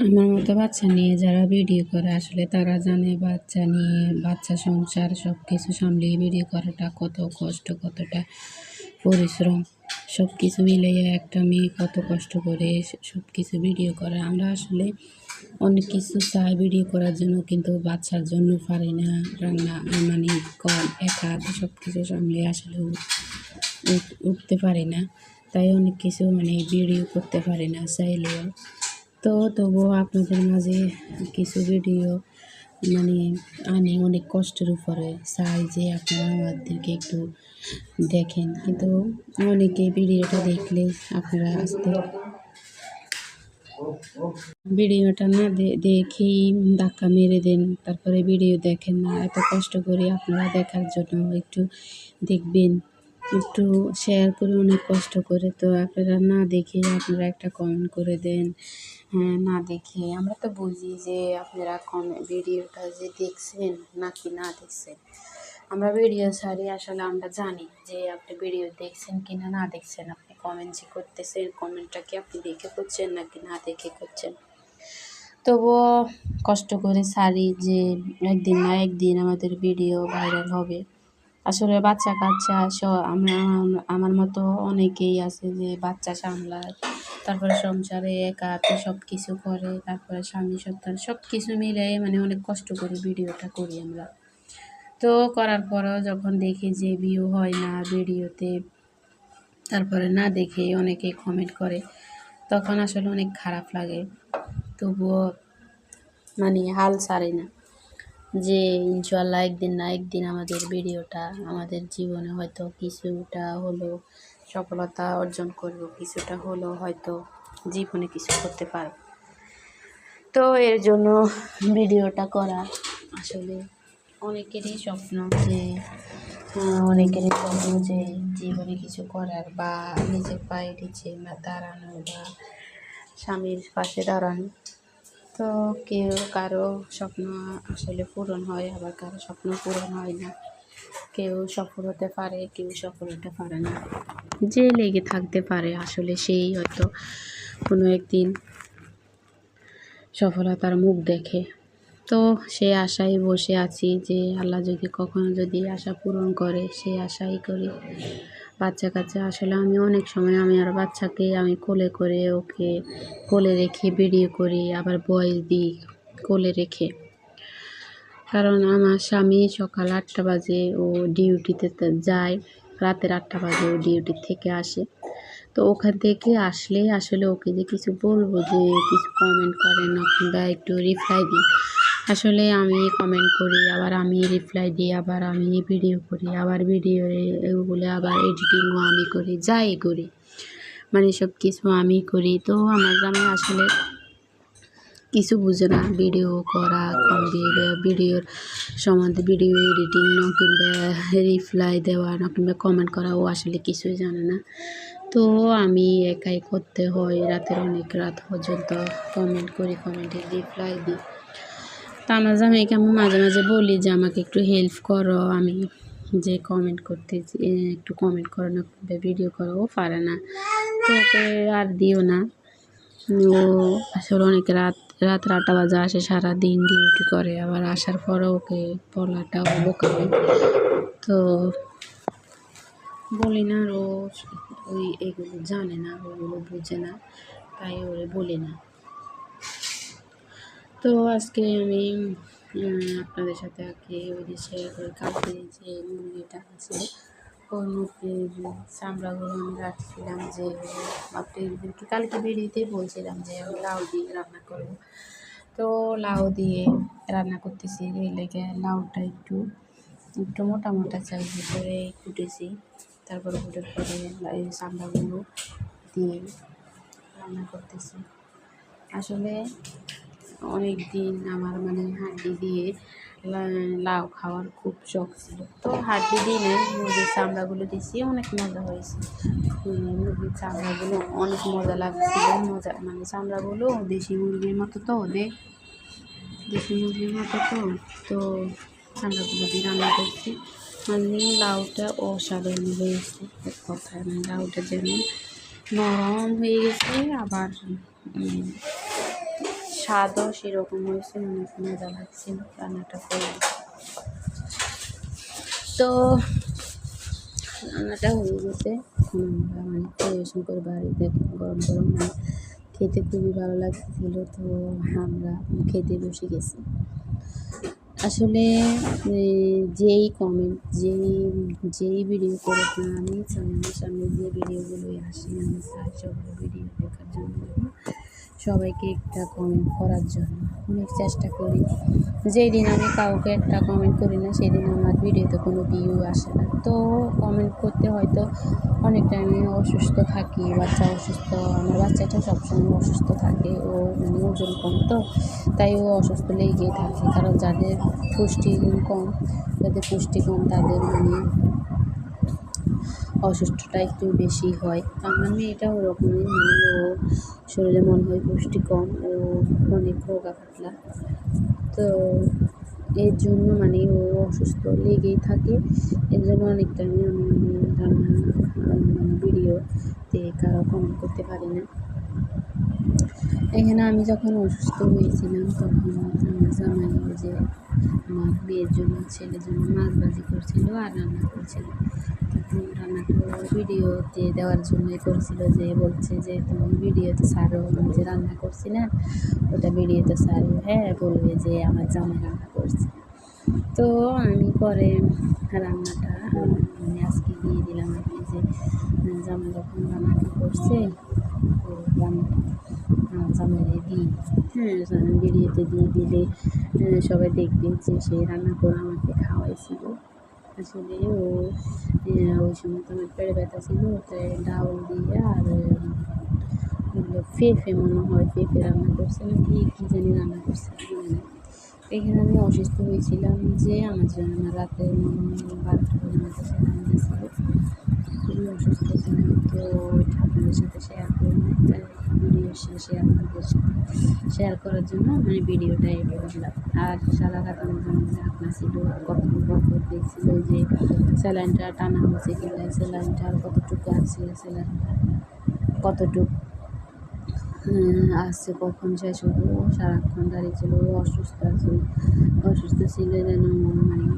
আমার মতো বাচ্চা নিয়ে যারা ভিডিও করে, আসলে তারা জানে বাচ্চা নিয়ে, বাচ্চা সংসার সব কিছু সামলিয়ে ভিডিও করাটা কত কষ্ট, কতটা পরিশ্রম। সব কিছু মিলিয়ে একটা মেয়ে কত কষ্ট করে সব কিছু ভিডিও করে। আমরা আসলে অনেক কিছু চাই ভিডিও করার জন্য, কিন্তু বাচ্চার জন্য পারি না। রান্না মানে কম একা সব কিছু সামলিয়ে আসলে উঠ- উঠ- উঠতে পারি না। তাই অনেক কিছু মানে ভিডিও করতে পারি না চাইলেও। তো তবুও আপনাদের মাঝে কিছু ভিডিও মানে আনি অনেক কষ্টের উপরে চাই যে আপনারা আমাদেরকে একটু দেখেন। কিন্তু অনেকে ভিডিওটা দেখলে আপনারা আসতে ভিডিওটা না দেখেই ধাক্কা মেরে দেন, তারপরে ভিডিও দেখেন না, এত কষ্ট করে আপনারা দেখার জন্য একটু দেখবেন। একটু শেয়ার করে অনেক কষ্ট করে। তো আপনারা না দেখে আপনারা একটা কমেন্ট করে দেন। হ্যাঁ না দেখে। আমরা তো বুঝি যে আপনারা কমে ভিডিওটা যে দেখছেন নাকি না দেখছেন। আমরা ভিডিও ছাড়ি, আসলে আমরা জানি যে আপনি ভিডিও দেখছেন কি না না দেখছেন। আপনি কমেন্ট যে করতেছেন কমেন্টটা কি আপনি দেখে করছেন নাকি না দেখে করছেন? তবুও কষ্ট করে সারি যে একদিন না একদিন আমাদের ভিডিও ভাইরাল হবে। আসলে বাচ্চা কাচ্চা আমরা, আমার মতো অনেকেই আছে যে বাচ্চা সামলায়। তারপরে সংসারে একা হাতে সব কিছু করে, তারপরে স্বামী, সন্তান সব কিছু মিলে মানে অনেক কষ্ট করে ভিডিওটা করি আমরা। তো করার পরেও যখন দেখি যে ভিউ হয় না ভিডিওতে, তারপরে না দেখে অনেকে কমেন্ট করে, তখন আসলে অনেক খারাপ লাগে। তবুও মানে হাল ছাড়ে না। যে ইনশাল্লাহ একদিন না একদিন আমাদের ভিডিওটা, আমাদের জীবনে হয়তো কিছুটা হলো সফলতা অর্জন করব, কিছুটা হলো হয়তো জীবনে কিছু করতে পারব। তো এর জন্য ভিডিওটা করা আসলে অনেকেরই স্বপ্ন যে অনেকেরই স্বপ্ন যে জীবনে কিছু করার বা নিজের পায়ে নিচে দাঁড়ানো বা স্বামীর পাশে দাঁড়ানো। তো কেউ কারও স্বপ্ন আসলে পূরণ হয়, আবার কারও স্বপ্ন পূরণ হয় না। কেউ সফল হতে পারে, কেউ সফল হতে পারে না। যে লেগে থাকতে পারে, আসলে সেই হয়তো কোনো একদিন সফলতার মুখ দেখে। তো সে আশায় বসে আছি যে আল্লাহ যদি কখনো যদি আশা পূরণ করে, সে আশাই করি। বাচ্চা কাচ্চা, আসলে আমি অনেক সময় আমি আর বাচ্চাকে আমি কোলে করে ওকে কোলে রেখে ভিডিও করি, আবার বয়স দিই কোলে রেখে। কারণ আমার স্বামী সকাল আটটা বাজে ও ডিউটিতে যায়, রাতের আটটা বাজে ও ডিউটি থেকে আসে। তো ওখান থেকে আসলে আসলে ওকে যে কিছু বলব যে কিছু কমেন্ট করে না কিংবা একটু রিপ্লাই দিই আসলে আমি কমেন্ট করি, আবার আমি রিপ্লাই দিই, আবার আমি ভিডিও করি, আবার ভিডিও এগুলো আবার এডিটিংও আমি করি, যাই করি। মানে সব কিছু আমি করি, তো আমার জামাই আসলে কিছু বুঝে না ভিডিও করা কিংবা ভিডিওর সম্বন্ধে ভিডিও এডিটিং না কিংবা রিপ্লাই দেওয়া, না কিংবা কমেন্ট করা, ও আসলে কিছুই জানে না। তো আমি একাই করতে হয়, রাতের অনেক রাত পর্যন্ত কমেন্ট করি কমেন্টে রিপ্লাই দিই। তা আমার জামাইকে আমি মাঝে মাঝে বলি যে, আমাকে একটু হেল্প করো। আমি যে কমেন্ট করতে একটু কমেন্ট করো না ভিডিও করো, ও পারে না। তো ওকে আর দিও না। ও আসলে অনেক রাত রাত আটটা বাজে আসে সারাদিন ডিউটি করে। আবার আসার পরে ওকে বলাটা ও বোকাবে তো বলি না আর ও ওই এগুলো জানে না, ওগুলো বুঝে না। তাই ওরে বলি না। তো আজকে আমি আপনাদের সাথে আগে ওই যে শেয়ার করে কালকে যে মুরগিটা আছে ওই মুরগির চামড়াগুলো আমি রাখছিলাম যে আপনাদেরকে কালকে বেরিয়েতেই বলছিলাম যে আমি লাউ দিয়ে রান্না করব। তো লাউ দিয়ে রান্না করতেছি, এই লেগে লাউটা একটু একটু মোটা মোটা সাইজ করে কুটেছি। তারপরে কুটের পরে এই চামড়াগুলো দিয়ে রান্না করতেছি। আসলে অনেক দিন আমার মানে হাড্ডি দিয়ে লাউ খাওয়ার খুব শখ ছিল। তো হাড্ডি দিয়ে মুরগির চামড়াগুলো দিয়েছি অনেক মজা হয়েছে। মুরগির চামড়াগুলো অনেক মজা লাগছিল, মজা মানে চামড়াগুলো দেশি মুরগির মতো তো, ওদের দেশি মুরগির মতো তো তো চামড়াগুলো দিয়ে রান্না করছি। মানে লাউটা অসাধারণ হয়েছে, এক কথায়। মানে লাউটা যেমন নরম হয়ে গেছে, আবার স্বাদও সেরকম হয়েছে, মনে মজা লাগছে রান্নাটা করে তো রান্নাটা হয়ে গেছে। মানে পরিবেশন করে বাড়ি দেখে গরম গরম মানে খেতে খুবই ভালো লাগছিল তো আমরা খেতে বসে গেছি। আসলে যেই কমেন্ট যেই যেই ভিডিও করে আমি চ্যানেলের সামনে যে ভিডিওগুলোই আসে আমি চাই সবার ভিডিও দেখার জন্য সবাইকে একটা কমেন্ট করার জন্য। অনেক চেষ্টা করি। যেই দিন আমি কাউকে একটা কমেন্ট করি না সেই দিন আমার ভিডিওতে কোনো ভিউ আসে না। তো কমেন্ট করতে হয়তো অনেক টাইমে অসুস্থ থাকি, বাচ্চা অসুস্থ, আমার বাচ্চাটা সবসময় অসুস্থ থাকে, ও মানে ওজন কম তো, তাই ও অসুস্থ লেগেই থাকে। কারণ যাদের পুষ্টি কম, যাদের পুষ্টি কম, তাদের মানে অসুস্থটা একটু বেশি হয়। আমার মেয়েটাও ওরকমই মানে ও শরীরে মনে হয় পুষ্টি কম, ও অনেক রোগা পাতলা তো এর জন্য মানে ও অসুস্থ লেগেই থাকে। এর জন্য অনেক টাইমে আমি মানে রান্না মানে ভিডিওতে কারও কমেন্ট করতে পারি না। এখানে আমি যখন অসুস্থ হয়েছিলাম, তখন আমার জামাই যে আমার বিয়ের জন্য ছেলের জন্য মাছ ভাজি করছিল আর রান্না করছিল। তখন রান্নাটা ভিডিওতে দেওয়ার জন্যই করছিল যে, বলছে যে, তুমি ভিডিওতে সারো আমি যে রান্না করছি না, ওটা ভিডিওতে সারো হ্যাঁ বলবে যে, আমার জামাই রান্না করছে। তো আমি পরে রান্নাটা মানে আজকে দিয়ে দিলাম আর কি যে, জামাই যখন রান্নাটা করছে তো রান্নাটা জামাইরে দিই। হ্যাঁ ভিডিওতে দিয়ে দিলে সবাই দেখবে যে সে রান্না করে আমাকে খাওয়াইছিল। আসলে ও ওই সময় তো আমার পেটে ব্যথা ছিল, তাই ডাউল দিয়ে আর ফেফে মনে হয়, ফেফে রান্না করছে না, কি, কী জানি রান্না করছে এখানে আমি অসুস্থ হয়েছিলাম যে আমার জন্য রাতে বারোটা পর্যন্ত অসুস্থ ছিলাম তো আপনাদের সাথে শেয়ার করি ভিডিও শেষে আপনাদের শেয়ার করার জন্য মানে ভিডিওটা এডিট করলাম আর রাত আমার জন্য আপনার ছিল কখন কখন দেখছিল যে স্যালাইনটা টানা হয়েছে কিংবা স্যালাইনটা কতটুকু আছে, স্যালাইনটা কতটুকু আসছে, কখন শেষ হব সারাক্ষণ দাঁড়িয়ে ছিল অসুস্থ আছে, অসুস্থ ছিল যেন মানে